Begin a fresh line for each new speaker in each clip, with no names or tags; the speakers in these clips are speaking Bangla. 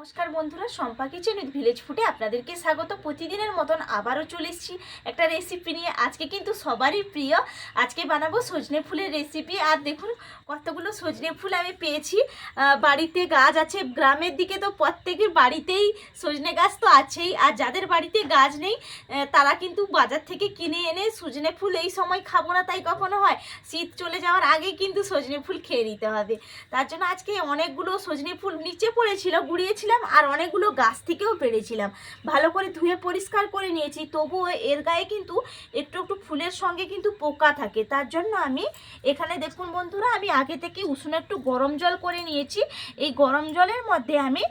নমস্কার বন্ধুরা সম্পা কিচেন উইথ ভিলেজ ফুডে আপনাদেরকে স্বাগত। প্রতিদিনের মতন আবারও চলে এসেছি একটা রেসিপি নিয়ে। আজকে কিন্তু সবারই প্রিয়। আজকে বানাবো সজনে ফুলের রেসিপি আর দেখুন, কতগুলো সজনে ফুল আমি পেয়েছি। বাড়িতে গাছ আছে, গ্রামের দিকে তো প্রত্যেকের বাড়িতেই সজনে গাছ তো আছেই। আর যাদের বাড়িতে গাছ নেই তারা কিন্তু বাজার থেকে কিনে এনে সজনে ফুল এই সময় খাব না, তাই কখনো হয়? শীত চলে যাওয়ার আগে কিন্তু সজনে ফুল খেয়ে নিতে হবে। তার জন্য আজকে অনেকগুলো সজনে ফুল নিচে পড়েছিল গুড়িয়েছিলাম আর অনেকগুলো গাছ থেকেও পেরেছিলাম। ভালো করে ধুয়ে পরিষ্কার করে নিয়েছি, তবুও এর গায়ে কিন্তু একটু একটু ফুলের সঙ্গে কিন্তু পোকা থাকে। তার জন্য আমি এখানে দেখুন বন্ধুরা, আমি আগে থেকে উষুন একটু গরম জল করে নিয়েছি। এই গরম জলের মধ্যে আমি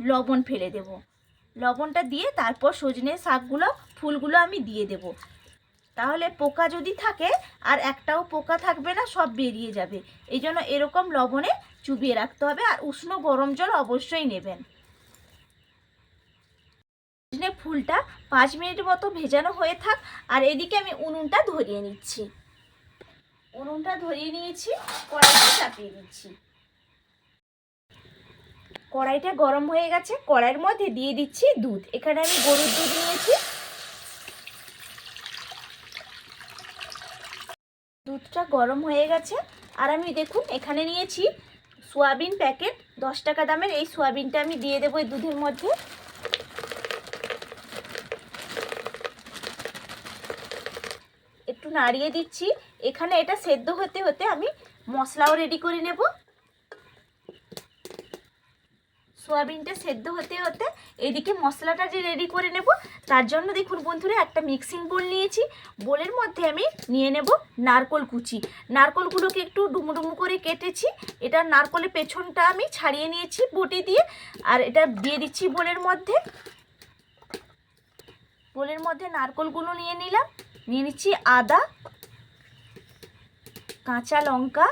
লবণ ফেলে দেব। লবণটা দিয়ে তারপর সজনে শাকগুলো, ফুলগুলো আমি দিয়ে দেব। তাহলে পোকা যদি থাকে, আর একটাও পোকা থাকবে না, সব বেরিয়ে যাবে। এই জন্য এরকম লবণে চুবিয়ে রাখতে হবে, আর উষ্ণ গরম জল অবশ্যই নেবেন। সজনে ফুলটা পাঁচ মিনিট মতো ভেজানো হয়ে থাক, আর এদিকে আমি উনুনটা ধরিয়ে নিচ্ছি। উনুনটা ধরিয়ে নিয়েছি, কড়াইটা চাপিয়ে দিচ্ছি কড়াইটা গরম হয়ে গেছে, কড়াইয়ের মধ্যে দিয়ে দিচ্ছি দুধ। এখানে আমি গরুর দুধ নিয়েছি। দুধটা গরম হয়ে গেছে, আর আমি দেখুন, এখানে নিয়েছি সোয়াবিন প্যাকেট। দশ টাকা দামের এই সোয়াবিনটা আমি দিয়ে দেবো এই দুধের মধ্যে একটু নাড়িয়ে দিচ্ছি। এখানে এটা সেদ্ধ হতে হতে আমি মশলাও রেডি করে নেব। সোয়াবিনটা সেদ্ধ হতে হতে এদিকে মশলাটা যে রেডি করে নেব, তার জন্য দেখুন বন্ধুরা, একটা মিক্সিং বোল নিয়েছি। বোলের মধ্যে আমি নিয়ে নেব নারকল কুচি। নারকলগুলোকে একটু ডুমু ডুমু করে কেটেছি। এটা নারকলের পেছনটা আমি ছাড়িয়ে নিয়েছি বটি দিয়ে, আর এটা দিয়ে দিচ্ছি বোলের মধ্যে। বোলের মধ্যে নারকলগুলো নিয়ে নিলাম। নিয়ে নিচ্ছি আদা, কাঁচা লঙ্কা,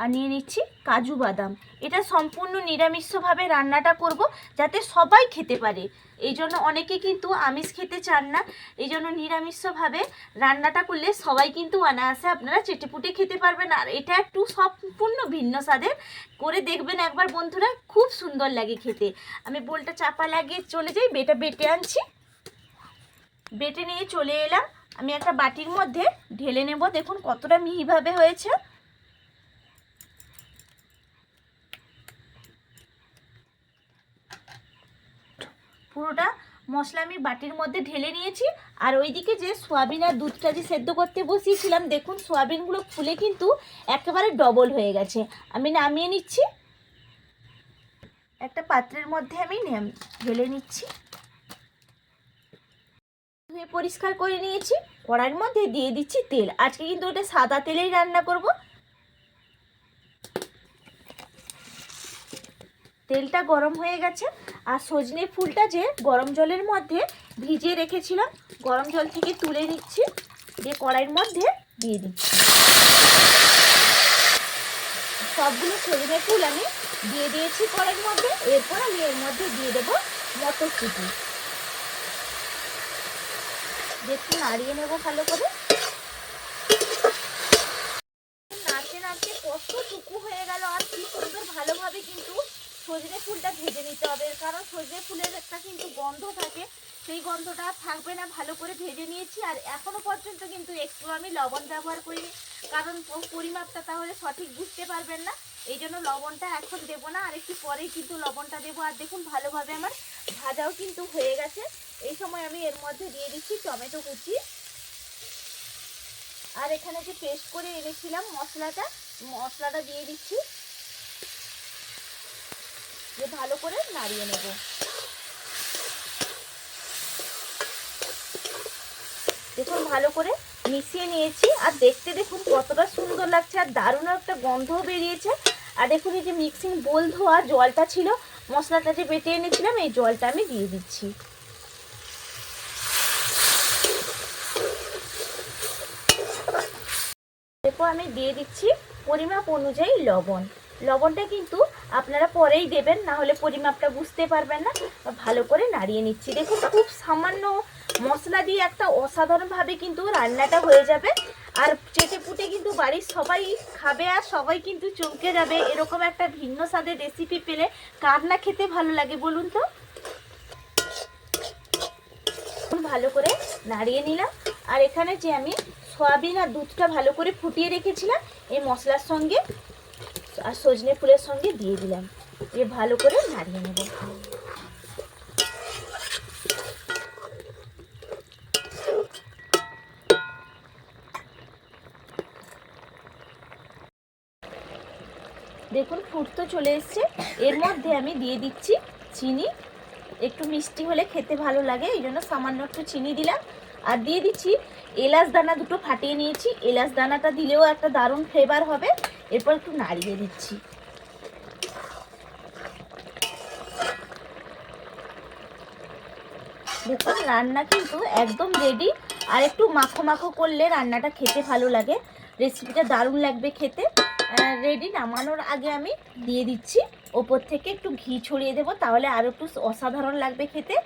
আর নিয়ে নিচ্ছি কাজু বাদাম। এটা সম্পূর্ণ নিরামিষভাবে রান্নাটা করব যাতে সবাই খেতে পারে। এই জন্য অনেকে কিন্তু আমিষ খেতে চান না। এই জন্য নিরামিষভাবে রান্নাটা করলে সবাই কিন্তু অনায়াসে আপনারা চেটেপুটে খেতে পারবেন। আর এটা একটু সম্পূর্ণ ভিন্ন স্বাদের। করে দেখবেন একবার বন্ধুরা, খুব সুন্দর লাগে খেতে। আমি বোলটা চাপা লাগিয়ে চলে যাই, বেটা বেটে আনছি। বেটে নিয়ে চলে এলাম। আমি একটা বাটির মধ্যে ঢেলে নেব। দেখুন কতটা মিহিভাবে হয়েছে। পুরোটা মশলা আমি বাটির মধ্যে ঢেলে নিয়েছি। আর ওইদিকে যে সোয়াবিন আর দুধটা যে সেদ্ধ করতে বসিয়েছিলাম, দেখুন সোয়াবিনগুলো ফুলে কিন্তু একেবারে ডবল হয়ে গেছে। আমি নামিয়ে নিচ্ছি। একটা পাত্রের মধ্যে আমি ঢেলে নিচ্ছি। ধুয়ে পরিষ্কার করে নিয়েছি। কড়াইয়ের মধ্যে দিয়ে দিচ্ছি তেল। আজকে কিন্তু ওটা সাদা তেলেই রান্না করব। তেলটা গরম হয়ে গেছে। আর সজনে ফুলটা যে গরম জলের মধ্যে ভিজিয়ে রেখেছিলাম, গরম জল থেকে তুলে নিচ্ছি। দিয়ে কড়াইয়ের মধ্যে দিয়ে দিচ্ছি। সবগুলো সজনে ফুল আমি দিয়ে দিয়েছি কড়াইয়ের মধ্যে। এরপর আমি এর মধ্যে দিয়ে দেবো মটরশুঁটি। দেখি নাড়িয়ে নেব ভালো করে। নাড়তে নাড়তে কতটুকু হয়ে গেল, আর কি সুন্দর ভালোভাবে কিন্তু সজনে ফুলটা ভেজে নিতে হবে, কারণ সজনে ফুলের একটা কিন্তু গন্ধ থাকে। সেই গন্ধটা থাকবে না, ভালো করে ভেজে নিয়েছি। আর এখনও পর্যন্ত কিন্তু একটু আমি লবণ ব্যবহার করিনি। কারণ পরিমাপটা তাহলে সঠিক বুঝতে পারবেন না। এই জন্য লবণটা এখন দেবো না, আর একটু পরেই কিন্তু লবণটা দেবো। আর দেখুন, ভালোভাবে আমার ভাজাও কিন্তু হয়ে গেছে। এই সময় আমি এর মধ্যে দিয়ে দিচ্ছি টমেটো কুচি। আর এখানে যে পেস্ট করে এনেছিলাম মশলাটা মশলাটা দিয়ে দিচ্ছি। যে ভালো করে নাড়িয়ে নেব। দেখুন, ভালো করে মিশিয়ে নিয়েছি। আর দেখতে দেখুন কতটা সুন্দর লাগছে, আর দারুণ একটা গন্ধও বেরিয়েছে। আর দেখুন, এই যে মিক্সিং বোল ধোয়া, জলটা ছিল, মশলাটা যে বেটে এনেছিলাম, এই জলটা আমি দিয়ে দিচ্ছি। এরপর আমি দিয়ে দিচ্ছি পরিমাপ অনুযায়ী লবণ। লবণটা কিন্তু আপনারা পরেই দেবেন, না হলে পরিমাপটা বুঝতে পারবেন না। ভালো করে নাড়িয়ে নিচ্ছি। দেখুন, খুব সামান্য মশলা দিয়ে একটা অসাধারণভাবে কিন্তু রান্নাটা হয়ে যাবে। আর চেটে পুটে কিন্তু বাড়ির সবাই খাবে আর সবাই কিন্তু চমকে যাবে। এরকম একটা ভিন্ন স্বাদের রেসিপি পেলে কার না খেতে ভালো লাগে বলুন তো? ভালো করে নাড়িয়ে নিলাম। আর এখানে যে আমি সয়াবিন আর দুধটা ভালো করে ফুটিয়ে রেখেছিলাম, এই মশলার সঙ্গে আর সজনে ফুলের সঙ্গে দিয়ে দিলাম। এ ভালো করে নাড়িয়ে নেব। দেখুন ফুটতো চলে এসছে। এর মধ্যে আমি দিয়ে দিচ্ছি চিনি। একটু মিষ্টি হলে খেতে ভালো লাগে, এই জন্য সামান্য একটু চিনি দিলাম। আর দিয়ে দিচ্ছি এলাচ দানা দুটো ফাটিয়ে নিয়েছি। এলাচ দানাটা দিলেও একটা দারুণ ফ্লেভার হবে। এরপর একটু নাড়িয়ে দিচ্ছি। দেখুন, রান্না কিন্তু একদম রেডি আর একটু মাখো মাখো করলে রান্নাটা খেতে ভালো লাগে। রেসিপিটা দারুণ লাগবে খেতে। রেডি নামানোর আগে আমি দিয়ে দিচ্ছি। ওপর থেকে একটু ঘি ছড়িয়ে দেবো, তাহলে আরও একটু অসাধারণ লাগবে খেতে।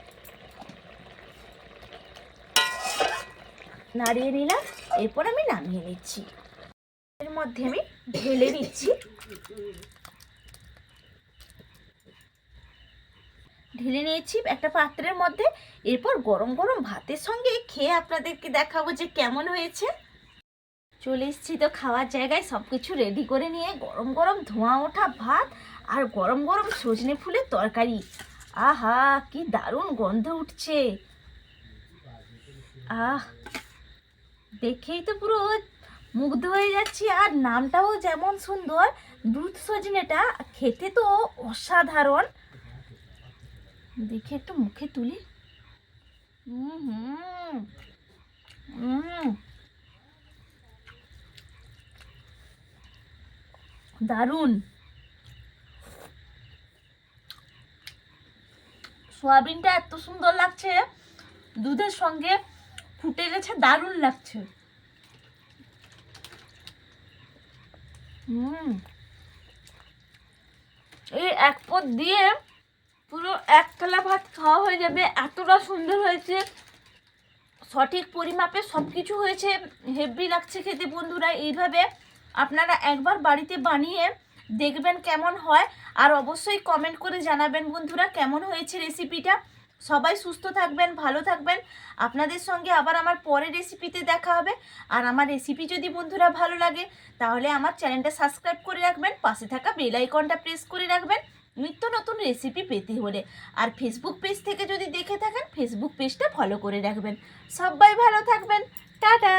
নাড়িয়ে নিলাম, এরপর আমি নামিয়ে নিচ্ছি। এর মধ্যে আমি ঢেলে নিচ্ছি। ঢেলে নিয়েছি একটা পাত্রের মধ্যে, এরপর গরম গরম ভাতের সঙ্গে খেয়ে আপনাদেরকে দেখাবো যে কেমন হয়েছে। চলে এসেছি তো খাওয়ার জায়গায় সব কিছু রেডি করে নিয়ে গরম গরম ধোঁয়া ওঠা ভাত আর গরম গরম সজনে ফুলের তরকারি। আহা, কি দারুণ গন্ধ উঠছে। আহ, দেখেই তো পুরো মুগ্ধ হয়ে যাচ্ছি। আর নামটাও যেমন সুন্দর, দুধ সজনেটা খেতে তো অসাধারণ। দেখে একটু মুখে তুলি। হুম হুম হুম দারুণ। সোয়াবিনটা এত সুন্দর লাগছে, দুধের সঙ্গে ফুটে গেছে, দারুণ লাগছে। হুম। এই এক পদ দিয়ে পুরো এক থালা ভাত খাওয়া হয়ে যাবে, এতটা সুন্দর হয়েছে। সঠিক পরিমাপে সব কিছু হয়েছে, হেভি লাগছে খেতে বন্ধুরা, এইভাবে আপনারা একবার বাড়িতে বানিয়ে দেখবেন কেমন হয়। আর অবশ্যই কমেন্ট করে জানাবেন বন্ধুরা, কেমন হয়েছে রেসিপিটা সবাই সুস্থ থাকবেন, ভালো থাকবেন। আপনাদের সঙ্গে আবার আমার পরের রেসিপিতে দেখা হবে। আর আমার রেসিপি যদি বন্ধুরা ভালো লাগে, তাহলে আমার চ্যানেলটা সাবস্ক্রাইব করে রাখবেন, পাশে থাকা বেল আইকনটা প্রেস করে রাখবেন। নিত্য নতুন রেসিপি পেতে হলে। আর ফেসবুক পেজ থেকে যদি দেখে থাকেন ফেসবুক পেজটা ফলো করে রাখবেন। সবাই ভালো থাকবেন। টাটা!